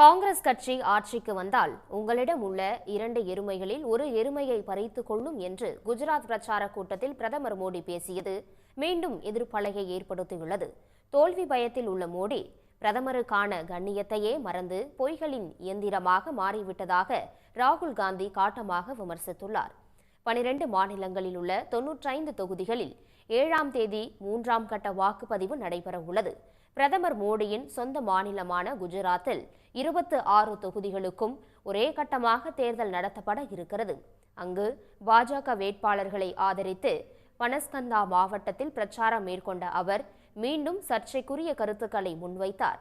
காங்கிரஸ் கட்சி ஆட்சிக்கு வந்தால் உங்களிடம் உள்ள இரண்டு எருமைகளில் ஒரு எருமையை பறித்துக் கொள்ளும் என்று குஜராத் பிரச்சார கூட்டத்தில் பிரதமர் மோடி பேசியது மீண்டும் எதிர்ப்பலையை ஏற்படுத்தியுள்ளது. தோல்வி பயத்தில் உள்ள மோடி பிரதமருக்கான கண்ணியத்தையே மறந்து பொய்களின் இயந்திரமாக மாறிவிட்டதாக ராகுல் காந்தி காட்டமாக விமர்சித்துள்ளார். பனிரெண்டு மாநிலங்களில் உள்ள தொன்னூற்றைந்து தொகுதிகளில் ஏழாம் தேதி மூன்றாம் கட்ட வாக்குப்பதிவு நடைபெற உள்ளது பிரதமர் மோடியின் சொந்த மாநிலமான குஜராத்தில் இருபத்து ஆறு தொகுதிகளுக்கும் ஒரே கட்டமாக தேர்தல் நடத்தப்பட இருக்கிறது. அங்கு பாஜக வேட்பாளர்களை ஆதரித்து பனஸ்கந்தா மாவட்டத்தில் பிரச்சாரம் மேற்கொண்ட அவர் மீண்டும் சர்ச்சைக்குரிய கருத்துக்களை முன்வைத்தார்.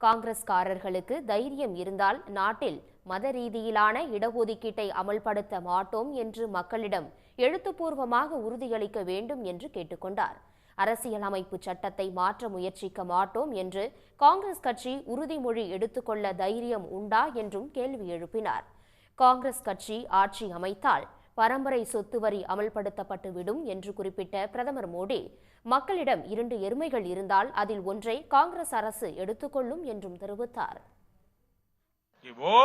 காங்கிரஸ்காரர்களுக்கு தைரியம் இருந்தால் நாட்டில் மத ரீதியிலான இடஒதுக்கீட்டை அமல்படுத்த மாட்டோம் என்று மக்களிடம் எழுத்துப்பூர்வமாக உறுதியளிக்க வேண்டும் என்று கேட்டுக்கொண்டார். அரசியலமைப்பு சட்டத்தை மாற்ற முயற்சிக்க மாட்டோம் என்று காங்கிரஸ் கட்சி உறுதிமொழி எடுத்துக்கொள்ள தைரியம் உண்டா என்றும் கேள்வி எழுப்பினார் காங்கிரஸ் கட்சி ஆட்சி அமைத்தால் பரம்பரை சொத்து வரி அமல்படுத்தப்பட்டு விடும் என்று குறிப்பிட்ட பிரதமர் மோடி மக்களிடம் இரண்டு எருமைகள் இருந்தால் அதில் ஒன்றை காங்கிரஸ் அரசு எடுத்துக்கொள்ளும் என்றும் தெரிவித்தார் कि वो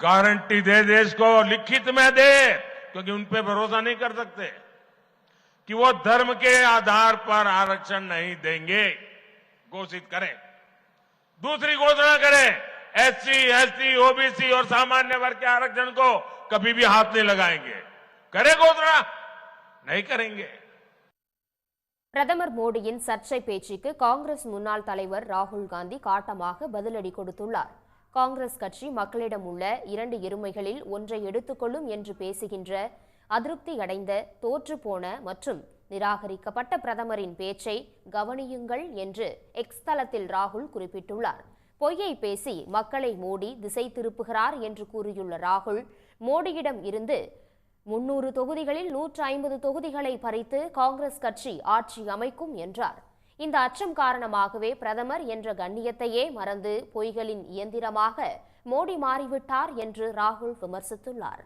गारंटी दे देश को लिखित में दे क्योंकि उन पे भरोसा नहीं कर सकते कि वो धर्म के आधार पर आरक्षण नहीं देंगे घोषित करें दूसरी घोषणा करें एससी एसटी ओबीसी और सामान्य वर्ग के आरक्षण को कभी भी हाथ नहीं लगाएंगे करें घोषणा नहीं करेंगे பிரதமர் மோடியின் சர்ச்சை பேச்சுக்கு காங்கிரஸ் முன்னாள் தலைவர் ராகுல் காந்தி காட்டமாக பதிலடி கொடுத்துள்ளார் காங்கிரஸ் கட்சி மக்களிடம் உள்ள இரண்டு எருமைகளில் ஒன்றை எடுத்துக்கொள்ளும் என்று பேசுகின்ற அதிருப்தி அடைந்த தோற்றுப்போன மற்றும் நிராகரிக்கப்பட்ட பிரதமரின் பேச்சை கவனியுங்கள் என்று எக்ஸ் தளத்தில் ராகுல் குறிப்பிட்டுள்ளார். பொய்யை பேசி மக்களை மோடி திசை திருப்புகிறார் என்று கூறியுள்ள ராகுல் மோடியிடம் இருந்து முன்னூறு தொகுதிகளில் நூற்று ஐம்பது தொகுதிகளை பறித்து காங்கிரஸ் கட்சி ஆட்சி அமைக்கும் என்றார். இந்த அச்சம் காரணமாகவே பிரதமர் என்ற கண்ணியத்தையே மறந்து பொய்களின் இயந்திரமாக மோடி மாறிவிட்டார் என்று ராகுல் விமர்சித்துள்ளார்.